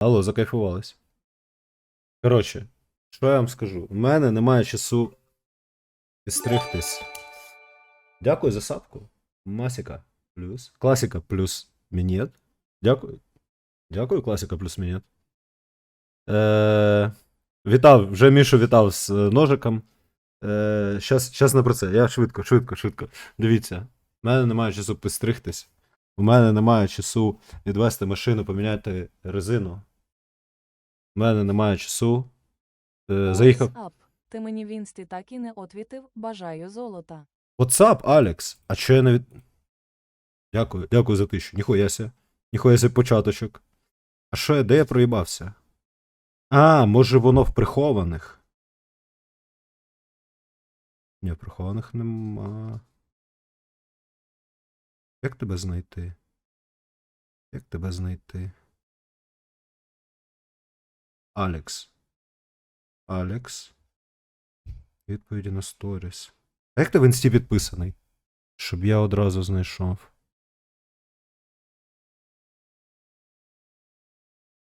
Алло, закайфувались. Коротше, що я вам скажу? У мене немає часу підстригтись. Дякую за сапку. Масіка плюс. Класіка плюс мінет. Дякую. Дякую, класіка плюс мінет. Е, вітав, вже Мішу вітав з е, ножиком. Е, щас, щас не про це. Я швидко, швидко, швидко. Дивіться, у мене немає часу підстригтись. У мене немає часу відвести машину, поміняти резину. У мене немає часу. Е, заїхав. What's? Ти мені в інсті так і не отвітив. Бажаю золота. What's up, Алекс? А чо я не від. Дякую, дякую за тисячу. Ніхуяся. Ніхуяся початочок. А що я, де я проїбався? А, може воно в прихованих. Ні, прихованих нема. Як тебе знайти? Як тебе знайти? Алекс. Алекс. Відповіді на сторіс. А як ти в інсті підписаний? Щоб я одразу знайшов.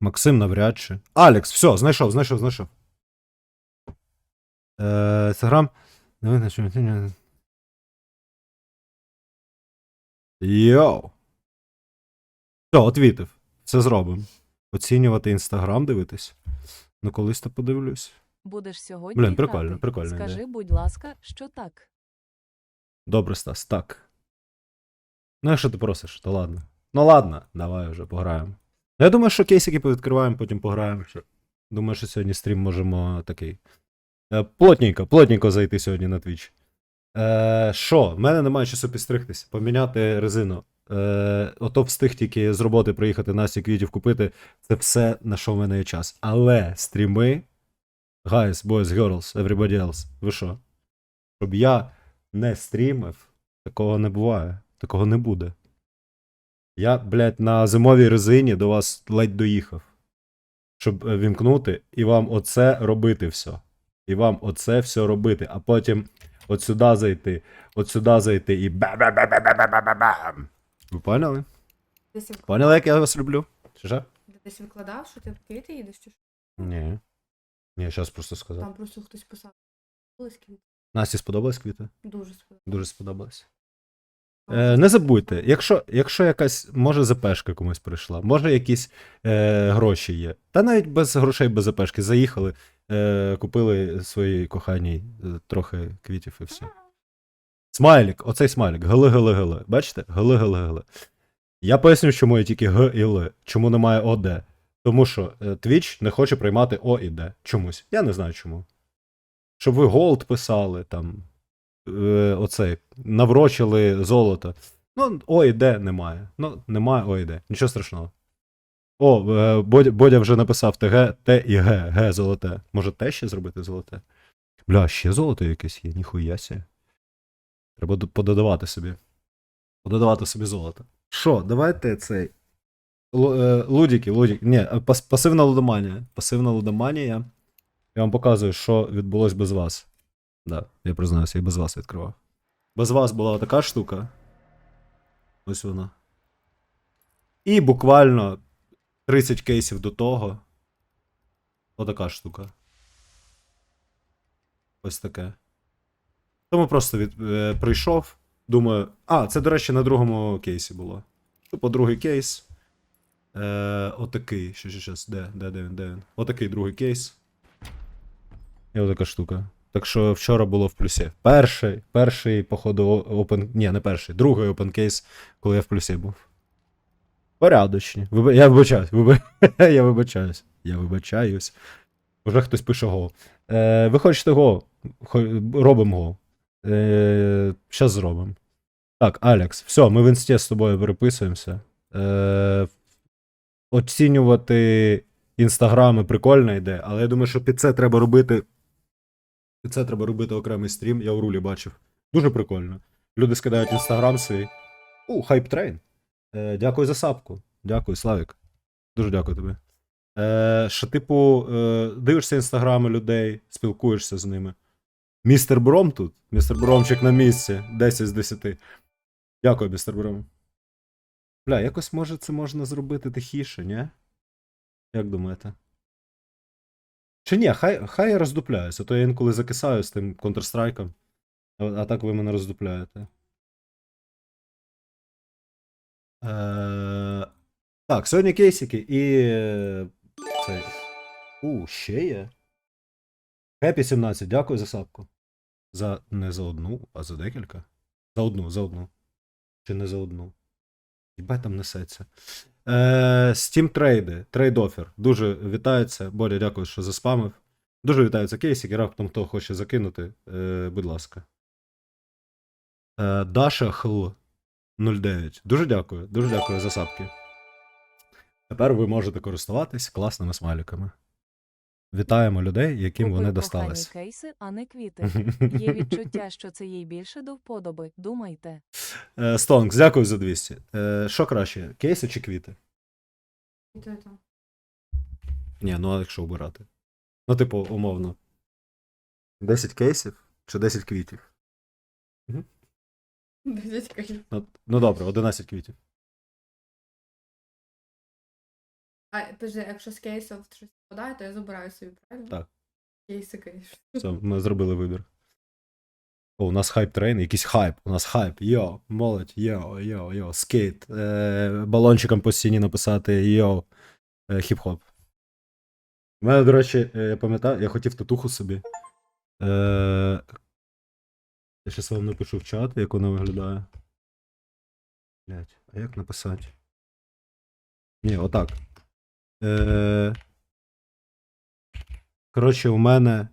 Максим навряд чи. Алекс, все, знайшов, знайшов, знайшов. Е, Інстаграм. Йоу. Все, отвітив. Все зробимо. Оцінювати інстаграм дивитись. Ну, колись то подивлюсь. Будеш сьогодні. Блін, прикольно, грати? прикольно Скажи, ідея. будь ласка, що так. Добре, Стас, так. Ну, якщо ти просиш, то ладно. Ну ладно, давай вже пограємо. Ну, я думаю, що кейсики повідкриваємо, потім пограємо. Думаю, що сьогодні стрім можемо такий. Е, плотненько, плотненько зайти сьогодні на Twitch. Е, Що, в мене немає часу підстригтись, поміняти резину. Е, ото встиг тільки з роботи приїхати Насті квітів купити. Це все, на що в мене є час. Але стріми. Guys, boys, girls, everybody else. Ви що? Щоб я не стрімив, такого не буває. Такого не буде. Я, блядь, на зимовій резині до вас ледь доїхав. Щоб е, вімкнути і вам оце робити все. І вам оце все робити, а потім от сюди зайти, от сюди зайти і ба-ба-ба-ба-ба-ба-ба-бам. Ви поняли? Десь, Поняли, як я вас люблю? Чи ж? десь викладав, що ти в квіти їдеш, чи що? Ні. Ні, зараз просто сказав. Там просто хтось писав. Колись квіти. Насті сподобались квіти? Дуже сподобалося. Дуже сподобалось. Е, не забудьте, якщо, якщо якась, може, ЗПшка комусь прийшла, може якісь е, гроші є. Та навіть без грошей, без ЗПшки. Заїхали, е, купили своїй коханій е, трохи квітів і все. Смайлік, оцей смайлік. Гли, гли, гли. Бачите? Гли, гли, гли. Я поясню, чому є тільки Г і Л. Чому немає ОД. Тому що е, Twitch не хоче приймати О і Д. Чомусь. Я не знаю чому. Щоб ви голд писали там. Оцей, наврочили золото. Ну, О і Д немає. Ну, немає О і Д. Нічого страшного. О, е, Бодя, Бодя вже написав ТГ, Т і Г. Г золоте. Може Т ще зробити золоте? Бля, ще золото якесь є, ніхуя сі. Треба пододавати собі. Пододавати собі золото. Що, давайте цей. Е, Лудіки, лудіки. Ні, е, пас- пасивна лудоманія. Пасивна лудоманія. Я вам показую, що відбулось без вас. Да, я признаюся, я без вас відкривав. Без вас була така штука. Ось вона. І буквально 30 кейсів до того. Отака штука. Ось таке. Тому просто від, е, прийшов. Думаю. А, це, до речі, на другому кейсі було. Тупо другий кейс. Е, отакий. Що, що, що, де, де, де він, де він? Отакий другий кейс. І отака штука. Так що вчора було в плюсі. Перший, перший, походу, опен. Ні, не перший, другий опен кейс, коли я в плюсі був. Порядочні. Я вибачаюсь. Виба... я вибачаюсь. Я вибачаюсь. Уже хтось пише го. Е, ви хочете го? Робимо го. Е, Щас зробимо. Так, Алекс, все, ми в інсті з тобою переписуємося. Е, оцінювати інстаграми прикольна ідея, але я думаю, що під це треба робити. Під це треба робити окремий стрім, я в рулі бачив. Дуже прикольно. Люди скидають інстаграм свій. У, хайп-трейн. Е, дякую за сапку. Дякую, Славік. Дуже дякую тобі. Е, що, типу, е, дивишся інстаграми людей, спілкуєшся з ними. Містер Бром тут. Містер Бромчик на місці. 10 з 10. Дякую, містер Бром. Бля, якось може це можна зробити тихіше, ні? Як думаєте? Чи ні, хай, хай я роздупляюся, то я інколи закисаю з тим Counter-Strike, а, а так ви мене роздупляєте. Е, так, сьогодні кейсики і. е, Цей. У, ще є. Happy 17, дякую за сапку. За не за одну, а за декілька. За одну, за одну. Чи не за одну. Їбать там несеться. Е, Steam трейди, трейд офер. Дуже вітаються. Боря, дякую, що заспамив. Дуже вітаються кейсики. Раптом хто хоче закинути. Е, будь ласка. Е, Даша Хл 09. Дуже дякую. Дуже дякую за сапки. Тепер ви можете користуватись класними смайликами. Вітаємо людей, яким Купив вони достались. кейси, а не квіти. Є відчуття, що це їй більше до вподоби. Думайте. Е, Стонкс, дякую за 200. Е, Що краще, кейси чи квіти? То. Ні, ну а якщо обирати. Ну, типу, умовно. 10 кейсів чи 10 квітів? Ну, ну добре, 11 квітів. А подожди, якщо з кейсів щось впадає, то я забираю собі, правильно? Так. Кейси, звісно. Все, ми зробили вибір. О, у нас хайп трейн, якийсь хайп. У нас хайп. Йо, молодь, йо, йо, йо, скейт. Е, балончиком по стіні написати йо, е, хіп-хоп. У мене, до речі, е, я пам'ятаю, я хотів татуху собі. Е, я щас вам напишу в чат, як вона виглядає. Блять, а як написати? Ні, отак. Е, коротше, у мене.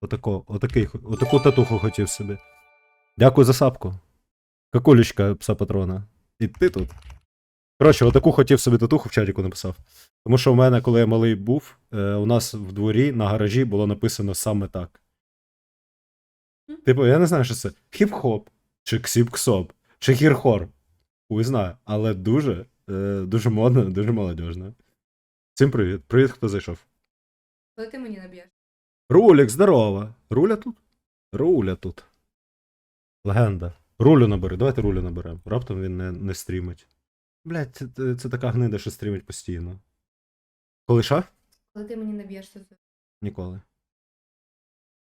Отако, отакий, отаку татуху хотів собі. Дякую за сапку. Какулечка пса патрона. І ти тут. Коротше, отаку хотів собі татуху в чаті написав. Тому що у мене, коли я малий був, е, у нас в дворі на гаражі було написано саме так. Типу, я не знаю, що це. Хіп-хоп, чи ксіп-ксоп, чи хір-хор. Хуй знаю. Але дуже, е, дуже модно, дуже молодіжно. Всім привіт. Привіт, хто зайшов. Коли ти мені наб'єш? Рулік, здорово. Руля тут? Руля тут. Легенда. Рулю набери. Давайте рулю наберемо. Раптом він не, не стрімить. Блять, це, це, це така гнида, що стрімить постійно. Коли що? Коли ти мені наб'єш, то Ніколи.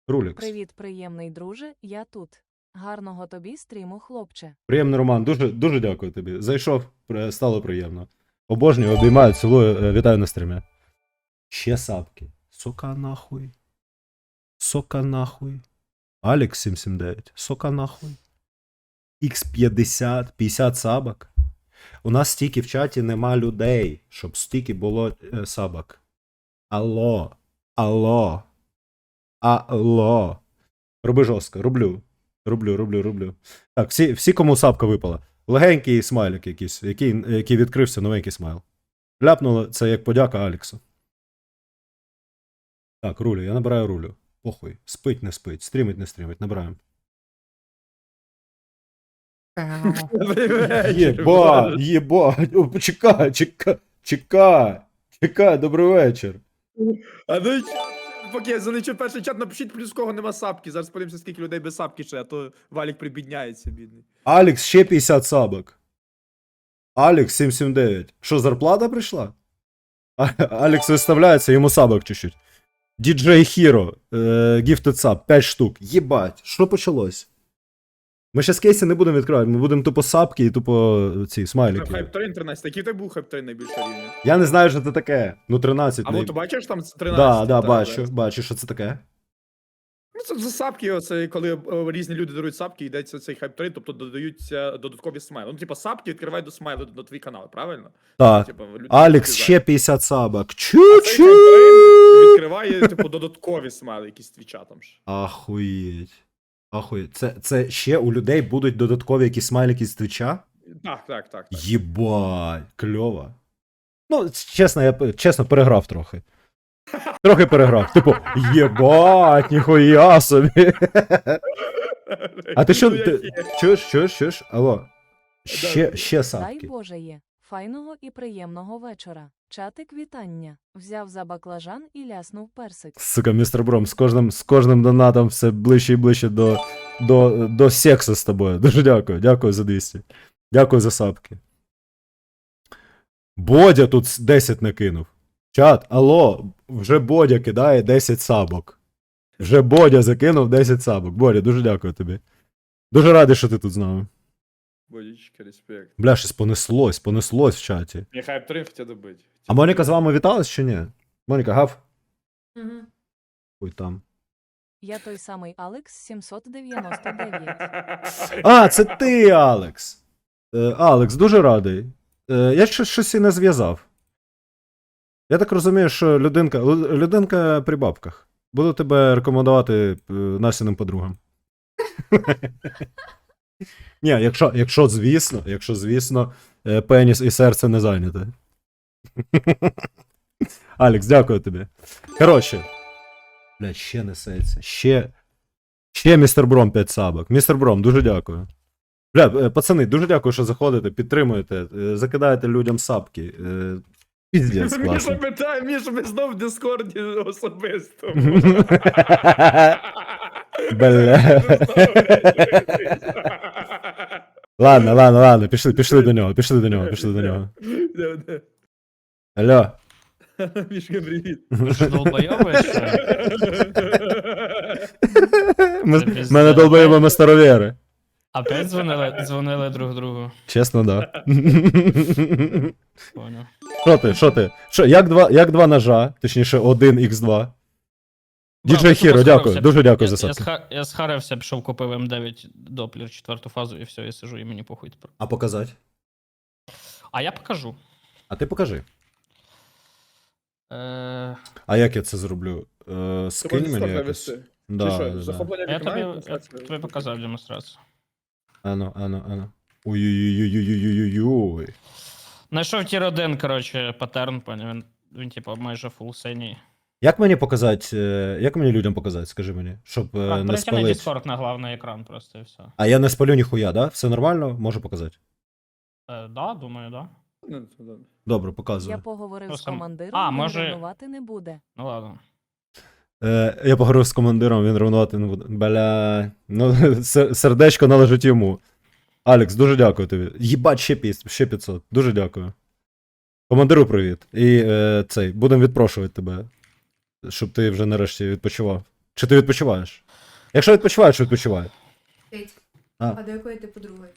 Рулікс. Привіт, приємний друже, я тут. Гарного тобі стріму, хлопче. Приємний Роман, дуже, дуже дякую тобі. Зайшов, стало приємно. Обожнюю, обіймаю, цілую, е, вітаю на стрімі. Ще сапки. Сока нахуй. Сока нахуй. Алекс 779. Сока нахуй. X50, 50 сабок. У нас стільки в чаті нема людей, щоб стільки було е, сабок. Алло. Алло. Алло. Роби жорстко, роблю. Роблю, роблю, роблю. Так, всі, всі кому сапка випала. Легенький смайлик якийсь, який, який відкрився, новенький смайл. Ляпнуло це як подяка Аліксу. Так, рулю, я набираю рулю. Похуй. Спить, не спить, стрімить, не стрімить, набираємо. Єба, єба, О, почекай, чекай, чекай, чекай, добрий вечір. А ну, поки я залечу перший чат, напишіть плюс кого нема сапки. Зараз подивимося, скільки людей без сапки ще, а то валік прибідняється, бідний. Алекс ще 50 сабок. Алекс 779. Що, зарплата прийшла? А- Алекс виставляється, йому сабок чуть-чуть. DJ Hero, е, Gifted Sub, 5 штук. Єбать, що почалось? Ми ще з кейси не будемо відкривати, ми будемо тупо сапки і тупо ці смайлики. Хайп 3 13. Який в тебе був хайп 3 найбільше рівня? Я не знаю, що це таке. Ну, 13. А не- от бачиш там 13? Да, да, та, бачу, да. бачу, що це таке. Ну, це за сапки, оце коли е, різні люди дарують сапки, йдеться цей хайп 3, тобто додаються додаткові смайли. Ну, типа, сапки відкривають до смайли на твій канал, правильно? Так. Люди Алекс ще 50 сабок. А цей хайп 3 Чу-чу! відкриває, типу, додаткові смайли, якісь твіча там ж. Ахуєть. Ахуєть. Це, це ще у людей будуть додаткові якісь смайлики з твіча? Так, так, так. так. Єбать, кльово. Ну, чесно, я чесно переграв трохи. Трохи переграв. Типу, єбать, ніхуя собі. А ти що? Ти, чуєш, чуєш, чуєш? Алло. Ще, ще Дай. Боже є. Файного і приємного вечора. Чатик вітання. Взяв за баклажан і ляснув персик. Сука, містер Бром, з кожним, з кожним донатом все ближче і ближче до, до, до сексу з тобою. Дуже дякую. Дякую за 200. Дякую за сапки. Бодя тут 10 накинув. Чат, алло, вже Бодя кидає 10 сабок. Вже Бодя закинув 10 сабок. Бодя, дуже дякую тобі. Дуже радий, що ти тут з нами. Бодічка, респект. Бля, щось понеслось, понеслось в чаті. Мені хайп 3 хотів добити. А Моніка з вами віталась чи ні? Моніка, гав? Угу. Ой, там. Я той самий Алекс 799. А, це ти, Алекс. Е, Алекс, дуже радий. Е, я щось, щось і не зв'язав. Я так розумію, що людинка, людинка при бабках. Буду тебе рекомендувати е, Насіним подругам. Ні, якщо, якщо звісно, якщо звісно, е, пеніс і серце не зайняте. Алекс, дякую тобі. Коротше. Бля, ще несеться. Ще. Ще містер Бром 5 сабок. Містер Бром, дуже дякую. Бля, е, пацани, дуже дякую, що заходите, підтримуєте, е, закидаєте людям сапки. Е, Піздець, Міша питає, Міша, ми знов в Дискорді особисто. Бля. Ладно, ладно, ладно, пішли, пішли до нього, пішли до нього, пішли до нього. Алло. Мішка, привіт. Ви ж долбойоби, що? Ми, Це пізда. мене долбоєбами старовіри. Опять дзвонили, дзвонили друг другу. Чесно, да. Поняв. Що ти, що ти? Що, як два, як два ножа, точніше, один х2. Діджей Хіро, дякую, дуже дякую Я- за сха- Я схарився, пішов купив М9 доплер четверту фазу і все, я сижу і мені похуй тепер. А показати? А я покажу. А ти покажи. Е, А як я це зроблю? Е, скинь мені якось. Да, Чи що, захоплення я тобі, я тобі показав демонстрацію. Ану, ану, ану. Ой-ой-ой-ой-ой-ой-ой. Знайшов тір 1, коротше, паттерн, поняв. Він, він типу, майже фул синій. Як мені показати, е, як мені людям показати, скажи мені, щоб е, А, не Перетягни спалити. Discord на главний екран просто і все. А я не спалю ніхуя, да? Все нормально? Можу показати. Е, да, думаю, да. Ну. Добре, Я показую. поговорив з Просто- командиром, А, він може- ревнувати не буде. Ну ладно. Е, я поговорив з командиром, він ревнувати не буде. Бля. Ну, сер- сердечко належить йому. Алекс, дуже дякую тобі. Їбать, ще 500, ще 500. Дуже дякую. Командиру привіт. І е, цей, будемо відпрошувати тебе, щоб ти вже нарешті відпочивав. Чи ти відпочиваєш? Якщо відпочиваєш, відпочивай. Петь, А. а до якої ти подруги?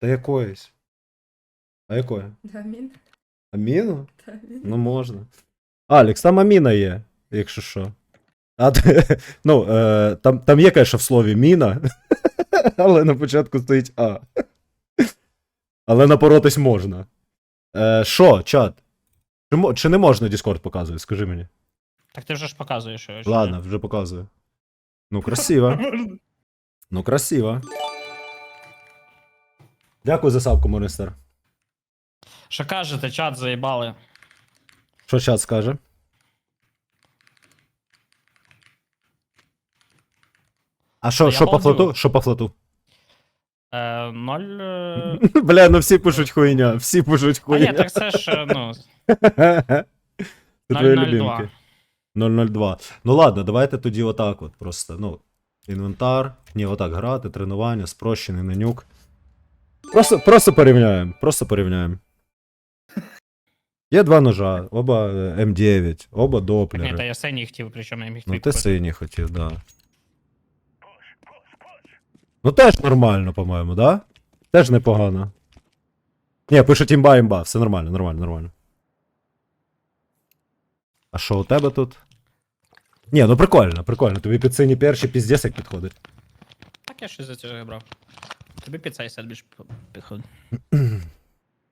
Та якоїсь. А якої? Да, мін? Аміну? Да, мін. Ну можна. Алекс, там Аміна є, якщо що. А, ти- ну, е, там, там є, конечно, в слові міна, але на початку стоїть А. Але напоротись можна. Е, Що, чат? Чи, мо- чи не можна Discord показувати, скажи мені. Так ти вже ж показуєш, що я ж- Ладно, вже показую. Ну, красиво. Ну, красиво. Дякую за сапку, Монистер. Що кажете, чат заїбали. Що чат скаже? А що, Я що по балдю. флоту? Що по флоту? Е, ноль. е, Бля, ну всі пишуть хуйня, всі пишуть А ні, хуйня. так це ж, е, ну, Це твої 002. любимки. 002. Ну ладно, давайте тоді отак от просто. Ну, інвентар. Ні, отак грати, тренування, спрощений менюк. Просто, просто порівняємо. Просто порівняємо. Є два ножа, оба е, М9, оба Так ні, та доплери. я синій хотів, причому я міг Ну ти синій хотів, да. Ну теж нормально, по-моєму, да? Теж непогано. Ні, пишуть імба, імба, все нормально, нормально, нормально. А що у тебе тут? Ні, ну прикольно, прикольно. Тобі під сині перші піздець як підходить. Так я щось за цього брав. Тобі під цей сет більш підходить.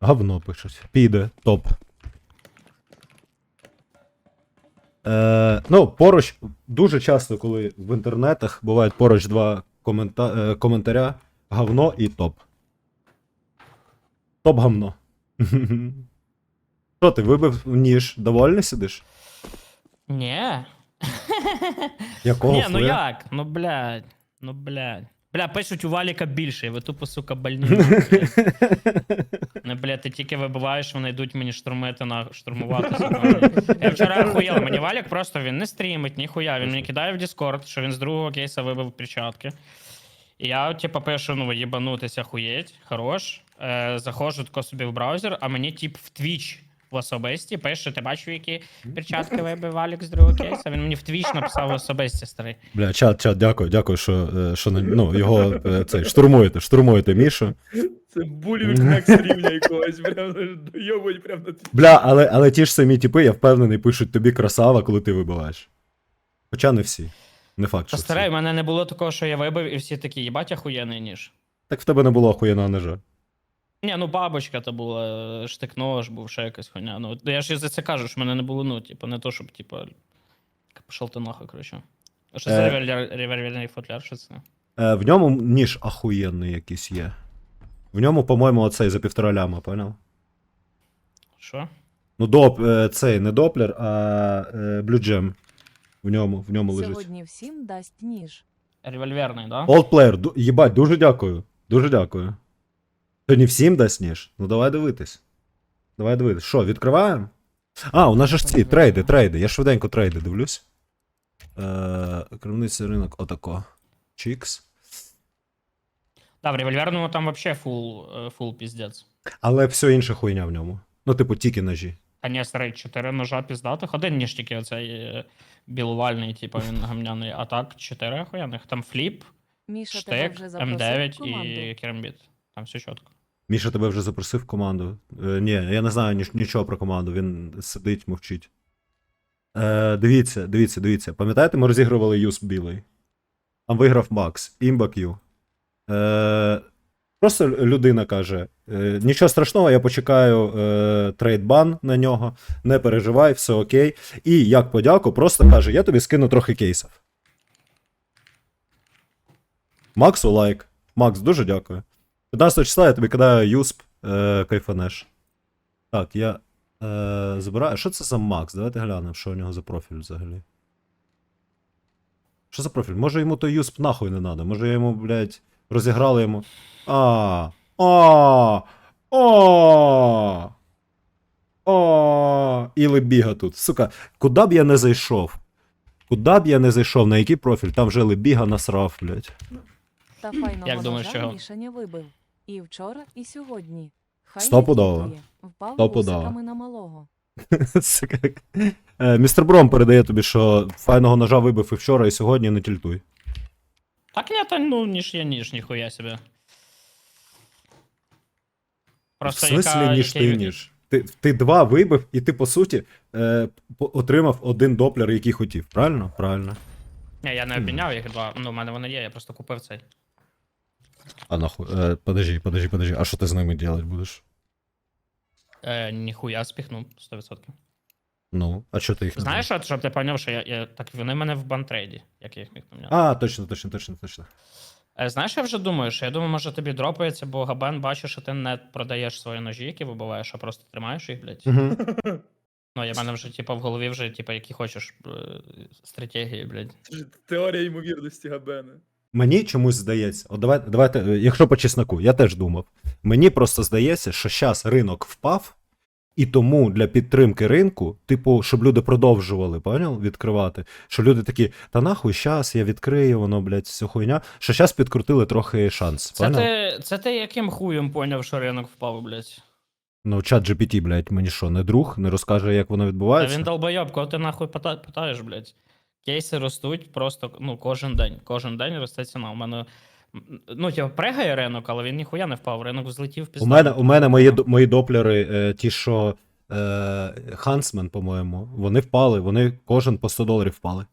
Говно пишуть. Піде, топ. Е, ну, поруч, дуже часто, коли в інтернетах бувають поруч два комента, е, коментаря: говно і топ. Топ говно. Що ти вибив ніж? Довольний сидиш? Ні. Якого Ні, ну хуя? як? Ну блядь. Ну блядь. Бля, пишуть у валіка більше, ви тупо, сука, больні. Не, бля, ти тільки вибиваєш, вони йдуть мені штурмити на штурмувати. Я вчора охуєл, мені валік просто він не стрімить, ніхуя. Він мені кидає в Discord, що він з другого кейса вибив перчатки. І я, типа, пишу, ну, їбанутися хуєть, хорош. Е, заходжу тако собі в браузер, а мені тип в Twitch в особисті пише, ти бачив, які перчатки вибив Алік з другого кейса? Він мені в Twitch написав в особисті старий. Бля, чат, чат, дякую, дякую, що, е, що ну, його е, цей, штурмуєте, штурмуєте Мішу. Це булінг некс рівня якогось, прям дойобують прям на Бля, але, але ті ж самі типи, я впевнений, пишуть тобі красава, коли ти вибиваєш. Хоча не всі. Не факт, старий, в мене не було такого, що я вибив, і всі такі, їбать, ахуєнний ніж. Так в тебе не було охуєнного ножа. Ні, ну бабочка то була, штик-нож був, ще якась хуйня. Ну, я ж і за це кажу, що в мене не було, ну, типу, не то, щоб, типу, пішов ти нахуй, коротше. А що Е. за револьвер- револьверний футляр, що це? Е, в ньому ніж ахуєнний якийсь є. В ньому, по-моєму, оцей за півтора ляма, поняв? Що? Ну, доп, е, цей не доплер, а е, Blue В ньому, в ньому лежить. Сьогодні всім дасть ніж. Револьверний, да? Player, ду- їбать, дуже дякую. Дуже дякую. Сьогодні всім дасть ніж? Ну давай дивитись. Давай дивитись. Що, відкриваємо? А, у нас же ж ці трейди, трейди. Я швиденько трейди дивлюсь. Е, крамниця ринок, отако. Чікс. Да, в револьверному там вообще фул, е, фул піздець. Але все інше хуйня в ньому. Ну, типу, тільки ножі. А ні, старий, чотири ножа піздатих. Один ніж тільки оцей е, білувальний, типу, він гамняний. А так, чотири охуєнних. Там фліп, Міша тебе штик, вже запросив в М9 команду. і керамбіт. Там все чітко. Міша тебе вже запросив в команду. Е, ні, я не знаю ніч- нічого про команду, він сидить, мовчить. Е, дивіться, дивіться, дивіться. Пам'ятаєте, ми розігрували Юсп білий? Там виграв Макс, імба Q. Е, просто людина каже: е, нічого страшного, я почекаю е, трейдбан на нього, не переживай, все окей. І як подяку, просто каже: я тобі скину трохи кейсів. Максу лайк. Макс, дуже дякую. 15 числа я тобі кидаю юсп е, кайфанеш. Так, я е, забираю. Що це за Макс? Давайте глянемо, що у нього за профіль взагалі. Що за профіль? Може йому той юсп нахуй не надо. Може я йому, блядь, розіграли йому. А. А. О. О. Іли біга тут. Сука, куди б я не зайшов? Куди б я не зайшов, на який профіль? Там вже Лебіга насрав, блядь. Та файного Як думаєш, чого? Не вибив. І вчора, і сьогодні. Хай Стопудово. Впав Стопудово. вусиками на малого. Сука. Е, Містер Бром передає тобі, що файного ножа вибив і вчора, і сьогодні не тільтуй. Так ні, та ну ніж я ніж, ніхуя себе. Просто в смислі, яка, ніж ти ніж. Ти, ти два вибив, і ти, по суті, е, по- отримав один доплер, який хотів. Правильно? Правильно. Ні, я не обміняв їх два. Ну, в мене вони є, я просто купив цей. А нахуй. Е, подожди, подожди, подожди. А що ти з ними робити будеш? Е, ніхуя спіхну, 100%. Ну, а що ти їх не Знаєш, брав? щоб ти поняв, що я, я. Так вони мене в бантрейді, як я їх міг поміняти. А, точно, точно, точно, точно. Е, знаєш, я вже думаю, що я думаю, може тобі дропається, бо Габен бачить, що ти не продаєш свої ножі, які вибиваєш, а просто тримаєш їх, блядь. Угу. Ну, я в мене вже, типу, в голові вже, типу, які хочеш е, стратегії, блядь. Це ж теорія ймовірності Габена. Мені чомусь здається, от давайте, давайте, якщо по чесноку, я теж думав. Мені просто здається, що зараз ринок впав, і тому для підтримки ринку, типу, щоб люди продовжували, поняв, відкривати. Що люди такі, та нахуй, щас я відкрию, воно, блядь, все хуйня. Що зараз підкрутили трохи шанс. Це поняв? ти, це ти яким хуєм поняв, що ринок впав, блядь? Ну, чат GPT, блядь, мені що, не друг, не розкаже, як воно Та відбувається. він долбойоб, кого ти нахуй питаєш, блядь? Кейси ростуть просто ну, кожен день. Кожен день росте ціна. У мене. Ну, типу, пригає ринок, але він ніхуя не впав. Ринок взлетів У мене, у мене мої, мої доплери, е, ті, що е, Хансмен, по-моєму, вони впали, вони кожен по 100 доларів впали.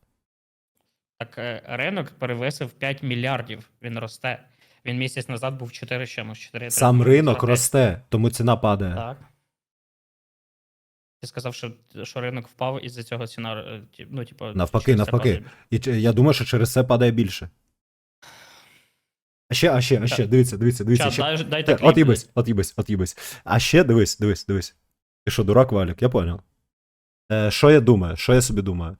Так е, ринок перевисив 5 мільярдів. Він росте. Він місяць назад був 4 з чимось, 4 Сам ринок росте, тому ціна падає. Так. Ти сказав, що, що ринок впав, і за цього ціна. е, Ну, типу, Навпаки, навпаки. І я думаю, що через це падає більше. А ще, а ще, а ще, дивіться, дивіться, дивіться. Чат, ще. дай, Те, От їбись, от їбись, от їбись. А ще дивись, дивись, дивись. Ти що, дурак Валік, я понял. Е, що я думаю? Що я собі думаю?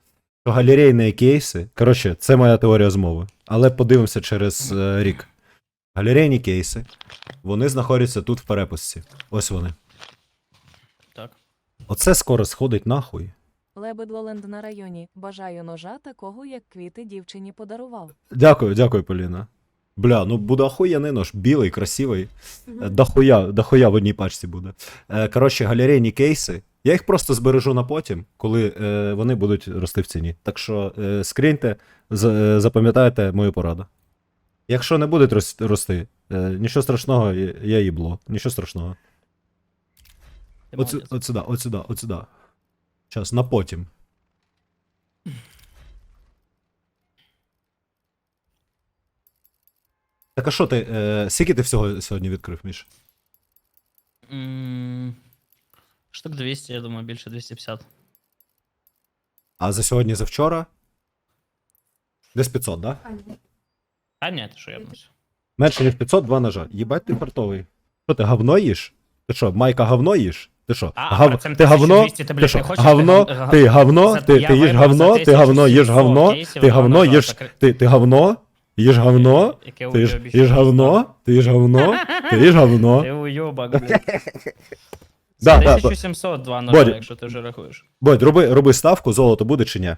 Що галерейні кейси. Коротше, це моя теорія змови. Але подивимося через е, рік. Галерейні кейси. Вони знаходяться тут в перепусці. Ось вони. Оце скоро сходить нахуй. Лебедлоленд на районі. Бажаю ножа такого, як квіти дівчині подарував. Дякую, дякую, Поліна. Бля, ну буде охуєнний нож, білий, красивий. Е, Дохуя, дохуя в одній пачці буде. Е, Коротше, галерейні кейси. Я їх просто збережу на потім, коли е, вони будуть рости в ціні. Так що е, скріньте, з- е, запам'ятайте мою пораду. Якщо не будуть рос- рости, е, нічого страшного, я я їбло. Нічого страшного. От, от сюди, от сюди, от сюди. Час, на потім. Так а що ти, е, скільки ти всього сьогодні відкрив, Міш? М, Штук 200, я думаю, більше 250. А за сьогодні, за вчора? Десь 500, да? А, ні. Ти що я бнусь. Менше ніж 500, два ножа. Їбать ти фартовий. Що ти говно їш? Ти що, майка говно їш? Ти що? А, гав... процент Ти говно? 1200, ти, блядь, Ти що? не хочеш, говно? ти Ти говно? За- Ти, я ти їш вибрав за говно? Ти говно їш 1700 говно? кейсів Ти говно їш? так- Ти, ти говно? Їш говно? Яке Ти уйобіще. їш говно? Ти їш говно? Ти їш говно? Ти уйобак, блядь. Да, да, 1700 два ножа, Бодя. якщо ти вже рахуєш. Бодь, роби, роби ставку, золото буде чи ні? Е,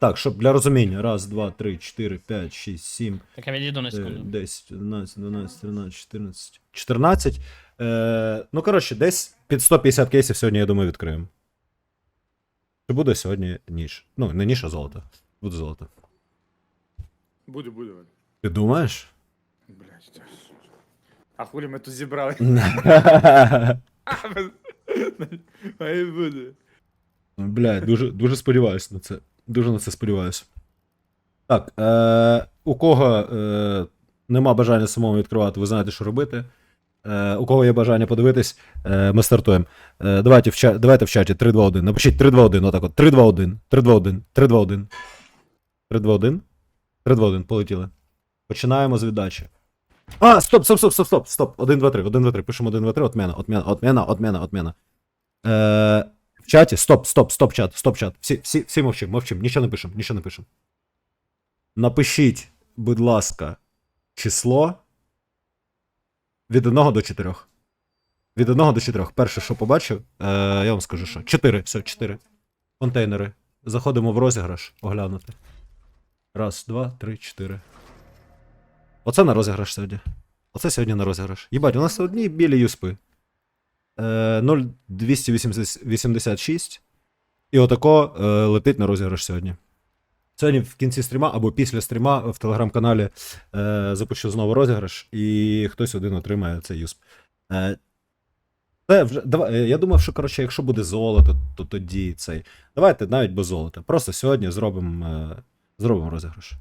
так, щоб для розуміння. Раз, два, три, чотири, п'ять, шість, сім, Так я відійду на Е, секунду. 10, 11, 12, 13, 14, 14. Е, ну, коротше, десь під 150 кейсів сьогодні, я думаю, відкриємо. Чи буде сьогодні ніж? Ну, не ніж, а золото. Буде золото. Буде, буде. Ти думаєш? Блядь. А хулі ми тут зібрали? А і буде. Бля, дуже, дуже сподіваюся на це. Дуже на це сподіваюся. Так, е, у кого е, нема бажання самому відкривати, ви знаєте, що робити. Е, у кого є бажання подивитись, е, ми стартуємо. Е, давайте, в ча- давайте в чаті 3, 2, 1. Напишіть 3, 2, 1, отак от. 3, 2, 1, 3, 2, 1, 3, 2, 1. 3, 2, 1. 3, 2, 1, полетіли. Починаємо з віддачі. А, стоп, стоп, стоп, стоп, стоп, стоп. 1, 2, 3, 1, 2, 3. Пишемо 1, 2, 3, отмена, отмена, отмена, отмена, отмена. Е, в чаті, стоп, стоп, стоп, чат, стоп, чат. Всі, всі, всі мовчимо, мовчимо, нічого не пишемо, нічого не пишемо. Напишіть, будь ласка, число від 1 до 4. Від 1 до 4. Перше, що побачив, е, я вам скажу, що. 4, все, 4. Контейнери. Заходимо в розіграш, оглянути. Раз, два, три, чотири. Оце на розіграш сьогодні. Оце сьогодні на розіграш. Їбать, у нас одні білі юспи. Е, 0,286. І отако е, летить на розіграш сьогодні. Сьогодні в кінці стріма або після стріма в телеграм-каналі е, запущу знову розіграш, і хтось один отримає цей юсп. Е, це вже, давай, е, я думав, що коротше, якщо буде золото, то тоді цей. Давайте навіть без золота. Просто сьогодні зробимо е, зробимо розіграш.